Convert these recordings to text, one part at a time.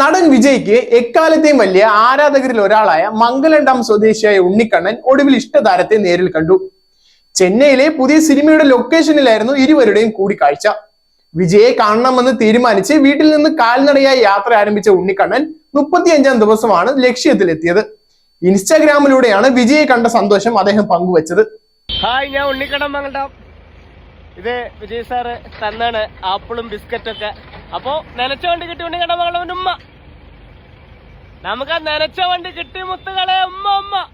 നടൻ വിജയ്ക്ക് എക്കാലത്തെയും വലിയ ആരാധകരിൽ ഒരാളായ മംഗലം ഡാം സ്വദേശിയായ ഉണ്ണിക്കണ്ണൻ ഒടുവിൽ ഇഷ്ടതാരത്തെ നേരിൽ കണ്ടു. ചെന്നൈയിലെ പുതിയ സിനിമയുടെ ലൊക്കേഷനിലായിരുന്നു ഇരുവരുടെയും കൂടിക്കാഴ്ച. വിജയെ കാണണമെന്ന് തീരുമാനിച്ച് വീട്ടിൽ നിന്ന് കാൽനടയായി യാത്ര ആരംഭിച്ച ഉണ്ണിക്കണ്ണൻ മുപ്പത്തിയഞ്ചാം ദിവസമാണ് ലക്ഷ്യത്തിലെത്തിയത്. ഇൻസ്റ്റാഗ്രാമിലൂടെയാണ് വിജയെ കണ്ട സന്തോഷം അദ്ദേഹം പങ്കുവച്ചത്. ഹായ് ഞാൻ ഉണ്ണിക്കണ്ണൻ മംഗളം ഇത് വിജയ് സാറ് തന്നാണ് ആപ്പിളും ബിസ്ക്കറ്റും ഒക്കെ അപ്പോ നനച്ച വണ്ടി കിട്ടി ഉണ്ടെങ്കിൽ മകളെ ഉമ്മ. നമുക്ക് ആ നനച്ച വണ്ടി കിട്ടി മുത്തുകളെ ഉമ്മ ഉമ്മ.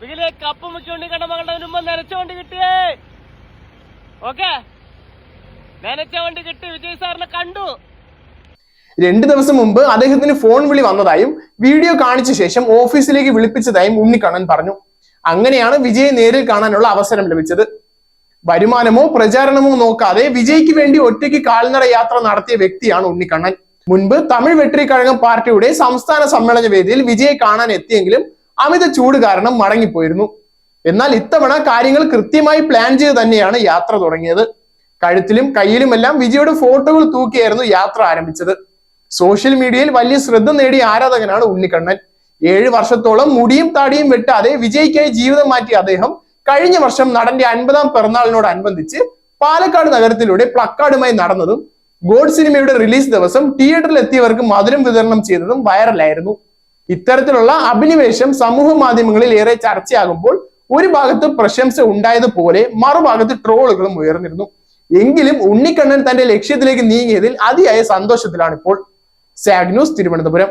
വീട്ടിലെ കപ്പ് മുക്കി കണ്ട മകളുടെ ഉമ്മ നനച്ച വണ്ടി കിട്ടിയേ. ഓക്കെ? നനച്ച വണ്ടി കിട്ടി വിജയ് സാറിനെ കണ്ടു. രണ്ടു ദിവസം മുമ്പ് അദ്ദേഹത്തിന് ഫോൺ വിളി വന്നതായും വീഡിയോ കാണിച്ച ശേഷം ഓഫീസിലേക്ക് വിളിപ്പിച്ചതായും ഉണ്ണിക്കണ്ണൻ പറഞ്ഞു. അങ്ങനെയാണ് വിജയെ നേരിൽ കാണാനുള്ള അവസരം ലഭിച്ചത്. വരുമാനമോ പ്രചാരണമോ നോക്കാതെ വിജയ്ക്ക് വേണ്ടി ഒറ്റയ്ക്ക് കാൽനട യാത്ര നടത്തിയ വ്യക്തിയാണ് ഉണ്ണിക്കണ്ണൻ. മുൻപ് തമിഴ് വെട്രിക്കഴകം പാർട്ടിയുടെ സംസ്ഥാന സമ്മേളന വേദിയിൽ വിജയെ കാണാൻ എത്തിയെങ്കിലും അമിത ചൂട് കാരണം മടങ്ങിപ്പോയിരുന്നു. എന്നാൽ ഇത്തവണ കാര്യങ്ങൾ കൃത്യമായി പ്ലാൻ ചെയ്ത് തന്നെയാണ് യാത്ര തുടങ്ങിയത്. കഴുത്തിലും കയ്യിലുമെല്ലാം വിജയുടെ ഫോട്ടോകൾ തൂക്കിയായിരുന്നു യാത്ര ആരംഭിച്ചത്. സോഷ്യൽ മീഡിയയിൽ വലിയ ശ്രദ്ധ നേടിയ ആരാധകനാണ് ഉണ്ണിക്കണ്ണൻ. ഏഴ് വർഷത്തോളം മുടിയും താടിയും വെട്ടാതെ വിജയ്ക്കായി ജീവിതം മാറ്റിയ അദ്ദേഹം കഴിഞ്ഞ വർഷം നടന്റെ അൻപതാം പിറന്നാളിനോടനുബന്ധിച്ച് പാലക്കാട് നഗരത്തിലൂടെ പ്ലക്കാർഡുമായി നടന്നതും ഗോഡ് സിനിമയുടെ റിലീസ് ദിവസം തിയേറ്ററിൽ എത്തിയവർക്ക് മധുരം വിതരണം ചെയ്തതും വൈറലായിരുന്നു. ഇത്തരത്തിലുള്ള അഭിനിവേശം സമൂഹ മാധ്യമങ്ങളിൽ ഏറെ ചർച്ചയാകുമ്പോൾ ഒരു ഭാഗത്ത് പ്രശംസ ഉണ്ടായതുപോലെ മറുഭാഗത്ത് ട്രോളുകളും ഉയർന്നിരുന്നു. എങ്കിലും ഉണ്ണിക്കണ്ണൻ തന്റെ ലക്ഷ്യത്തിലേക്ക് നീങ്ങിയതിൽ അതിയായ സന്തോഷത്തിലാണ് ഇപ്പോൾ സാഡ് news Thiruvananthapuram.